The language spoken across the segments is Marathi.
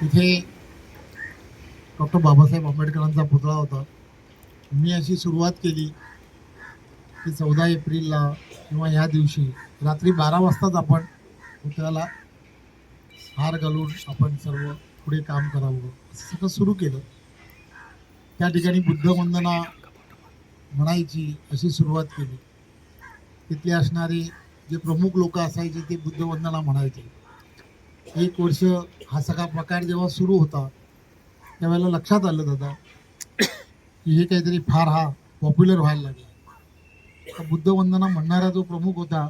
तिथे डॉक्टर बाबासाहेब आंबेडकरांचा पुतळा होता. मी अशी सुरुवात केली की चौदा एप्रिलला किंवा ह्या दिवशी रात्री बारा वाजताच आपण पुतळ्याला हार घालून आपण सर्व पुढे काम करावं. असं सगळं सुरू केलं. त्या ठिकाणी बुद्धवंदना म्हणायची अशी सुरुवात केली. तिथले असणारे जे प्रमुख लोक असायचे ते बुद्धवंदना म्हणायचे. एक वर्ष हा सगळा प्रकार जेव्हा सुरू होता त्यावेळेला लक्षात आलं दादा की हे काहीतरी फार हा पॉप्युलर व्हायला लागला. बुद्धवंदना म्हणणारा जो प्रमुख होता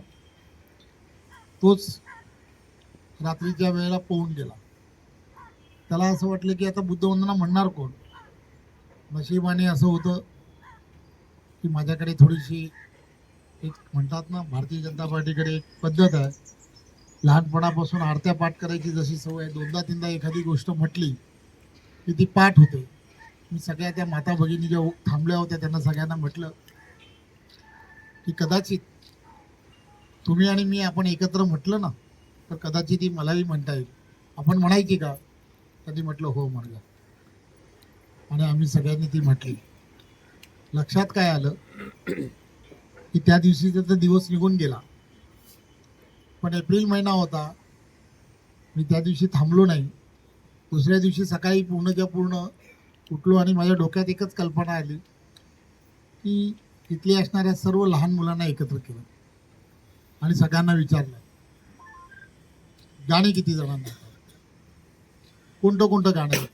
तोच रात्रीच्या वेळेला पोहून गेला. त्याला असं वाटलं की आता बुद्धवंदना म्हणणार कोण? नशिबाने असं होतं की माझ्याकडे थोडीशी एक म्हणतात ना भारतीय जनता पार्टीकडे एक पद्धत आहे. लहानपणापासून आरत्या पाठ करायची जशी सवय आहे दोनदा तीनदा एखादी गोष्ट म्हटली की ती पाठ होते. मी सगळ्या त्या माता भगिनी ज्या थांबल्या होत्या त्यांना सगळ्यांना म्हटलं की कदाचित तुम्ही आणि मी आपण एकत्र म्हटलं ना तर कदाचित ती मलाही म्हणता येईल. आपण म्हणायची का? त्यांनी म्हटलं हो म्हणलं. आणि आम्ही सगळ्यांनी ती म्हटली. लक्षात काय आलं? की त्या दिवशीचा तर दिवस निघून गेला. पण एप्रिल महिना होता. मी त्या दिवशी थांबलो नाही. दुसऱ्या दिवशी सकाळी पूर्णच्या पूर्ण उठलो आणि माझ्या डोक्यात एकच कल्पना आली की तिथले असणाऱ्या सर्व लहान मुलांना एकत्र केलं. आणि सगळ्यांना विचारलं गाणी किती जणांना कोणतं कोणतं गाणं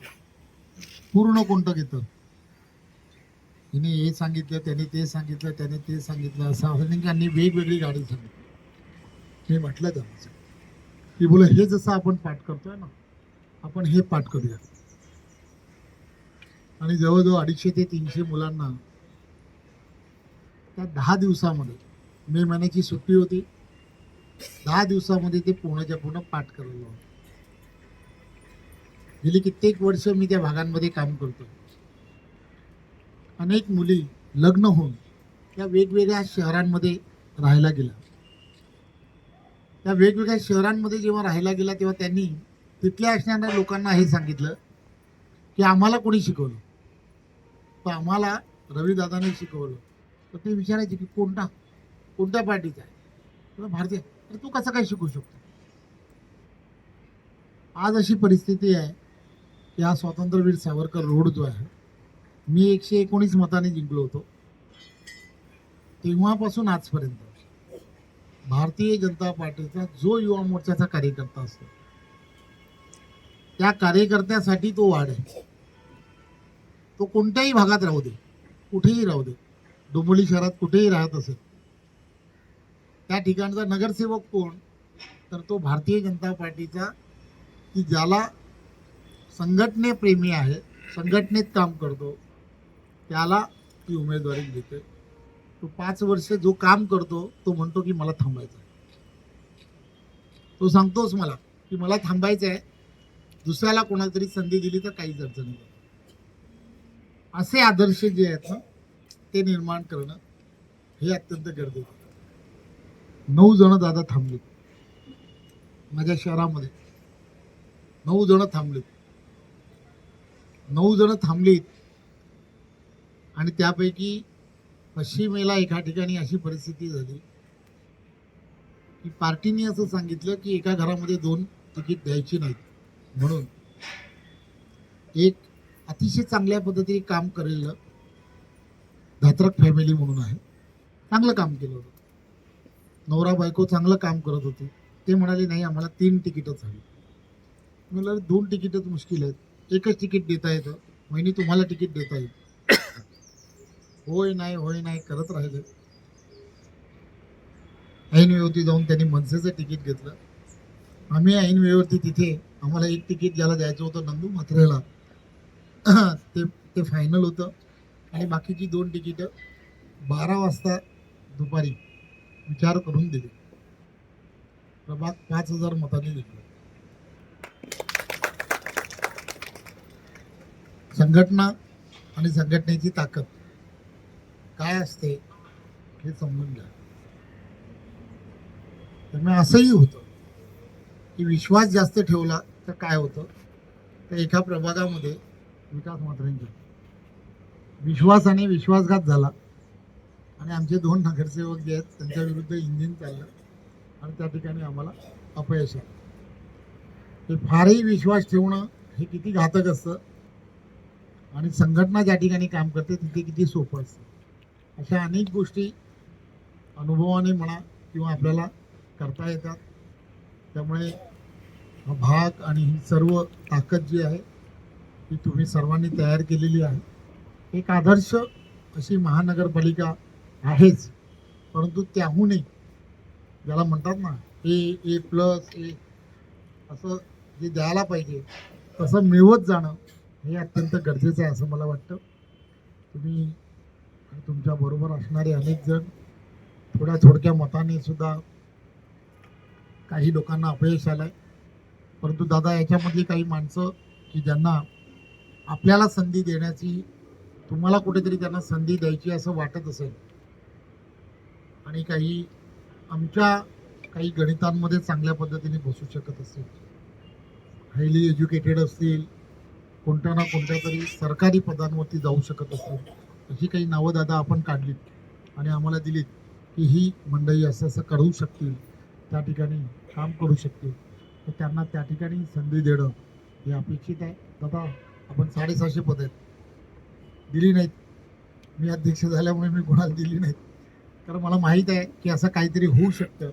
पूर्ण कोणतं घेतं हिने हे सांगितलं त्याने ते सांगितलं त्याने ते सांगितलं असं. त्यांनी वेगवेगळी गाणी सांगितली. मी म्हटलं त्यांना की बोला हे जसं आपण पाठ करतोय ना आपण हे पाठ करूया. आणि जवळजवळ अडीचशे ते तीनशे मुलांना त्या दहा दिवसामध्ये मे महिन्याची सुट्टी होती दहा दिवसामध्ये ते पूर्णच्या पूर्ण पाठ करायला होतं. गेली कित्येक वर्ष मी त्या भागांमध्ये काम करतो अनेक मुली लग्न होऊन त्या वेगवेगळ्या शहरांमध्ये राहायला गेल्या. त्या वेगवेगळ्या शहरांमध्ये जेव्हा राहायला गेला तेव्हा त्यांनी तिथल्या असणाऱ्या लोकांना हे सांगितलं की आम्हाला कोणी शिकवलं? तर आम्हाला रवीदादाने शिकवलं. तर ते विचारायचे की कोणता कोणत्या पार्टीचा आहे? तर भारतीय तर तू कसं काय शिकू शकतो? आज अशी परिस्थिती आहे की हा स्वातंत्र्यवीर सावरकर रोड जो आहे मी एकशे एकोणीस मताने जिंकलो होतो. तेव्हापासून आजपर्यंत भारतीय जनता पार्टीचा जो युवा मोर्चाचा कार्यकर्ता असतो त्या कार्यकर्त्यासाठी तो वाढ आहे. तो कोणत्याही भागात राहू दे कुठेही राहू दे डोंबिवली शहरात कुठेही राहत असेल त्या ठिकाणचा नगरसेवक कोण? तर तो भारतीय जनता पार्टीचा की ज्याला संघटनेप्रेमी आहे संघटनेत काम करतो त्याला ती उमेदवारी देते तो पाच वर्ष जो काम करतो तो म्हणतो की मला थांबायचं आहे. तो सांगतोच मला की मला थांबायचं आहे. दुसऱ्याला कोणाला तरी संधी दिली तर काहीच अडचण नाही. असे आदर्श जे आहेत ना ते निर्माण करणं हे अत्यंत गरजेचं नऊ जण दादा थांबले. माझ्या शहरामध्ये. नऊ जण थांबलेत नऊ जण थांबलीत. आणि त्यापैकी पश्चिमेला एका ठिकाणी अशी परिस्थिती झाली की पार्टीने असं सांगितलं की एका घरामध्ये दोन तिकीट द्यायची नाहीत. म्हणून एक अतिशय चांगल्या पद्धतीने काम करेल धात्रक फॅमिली म्हणून आहे. चांगलं काम केलं होतं. नवरा बायको चांगलं काम करत होते. ते म्हणाले नाही आम्हाला तीन तिकीटच हवी. म्हणलं दोन तिकीटच मुश्किल आहेत. एकच तिकीट देता येतं. महिनी तुम्हाला तिकीट देता येईल. होय नाही होय नाही करत राहिले. ऐन वेळवरती जाऊन त्यांनी मनसेचं तिकीट घेतलं. आम्ही ऐन वेळेवरती तिथे आम्हाला एक तिकीट ज्याला द्यायचं होतं नंदू मात्रेला ते ते फायनल होतं. आणि बाकीची दोन तिकीटं बारा वाजता दुपारी विचार करून दिली. प्रभाग पाच हजार मतांनी जिंकला. संघटना आणि संघटनेची ताकद. काय असते हे समजून घ्या त्यामुळे असंही होतं की विश्वास जास्त ठेवला तर काय होतं? तर एका प्रभागामध्ये विकास मतरेंचे विश्वास आणि विश्वासघात झाला. आणि आमचे दोन नगरसेवक जे आहेत त्यांच्या विरुद्ध इंजिन चाललं. आणि त्या ठिकाणी आम्हाला अपयश आलं. हे फारही विश्वास ठेवणं हे किती घातक असतं. आणि संघटना ज्या ठिकाणी काम करते तिथे किती सोपं असतं. अशा अनेक गोष्टी अनुभवाने म्हणा किंवा आपल्याला करता येतात. त्यामुळे हा भाग आणि ही सर्व ताकद जी आहे ती तुम्ही सर्वांनी तयार केलेली आहे. एक आदर्श अशी महानगरपालिका आहेच परंतु त्याहूनही ज्याला म्हणतात ना ए ए प्लस ए असं जे द्यायला पाहिजे तसं मिळवत जाणं हे अत्यंत गरजेचं आहे असं मला वाटतं. तुम्ही तुमच्या बरोबर असणारे अनेक जण थोड्या थोडक्या मताने सुद्धा काही लोकांना अपयश आलंय. परंतु दादा याच्यामधली काही माणसं की ज्यांना आपल्याला संधी देण्याची तुम्हाला कुठेतरी त्यांना संधी द्यायची असं वाटत असेल. आणि काही आमच्या काही गणितांमध्ये चांगल्या पद्धतीने बसू शकत असतील हायली एज्युकेटेड असतील कोणत्या ना कोणत्या तरी सरकारी पदांवरती जाऊ शकत असतील अशी काही नावं दादा आपण काढलीत आणि आम्हाला दिलीत की ही मंडळी असं असं करू शकतील त्या ठिकाणी काम करू शकतील. तर त्यांना त्या ठिकाणी संधी देणं हे अपेक्षित आहे. दादा आपण साडेसहाशे पद आहेत. दिली नाहीत. मी अध्यक्ष झाल्यामुळे मी कोणाला दिली नाहीत. कारण मला माहीत आहे की असं काहीतरी होऊ शकतं.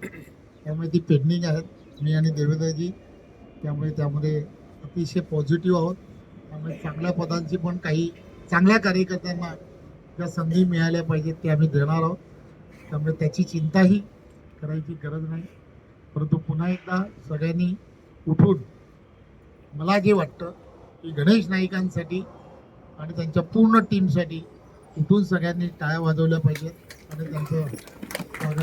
त्यामुळे ती पेंडिंग आहेत. मी आणि देवेंद्रजी. त्यामुळे त्यामध्ये अतिशय पॉझिटिव्ह आहोत. त्यामुळे चांगल्या पदांची पण काही चांगल्या कार्यकर्त्यांना ज्या संधी मिळाल्या पाहिजेत ते आम्ही देणार आहोत. त्यामुळे त्याची चिंताही करायची गरज नाही. परंतु पुन्हा एकदा सगळ्यांनी उठून मला जे वाटतं की गणेश नाईकांसाठी आणि त्यांच्या पूर्ण टीमसाठी उठून सगळ्यांनी टाळ्या वाजवल्या पाहिजेत आणि त्यांचं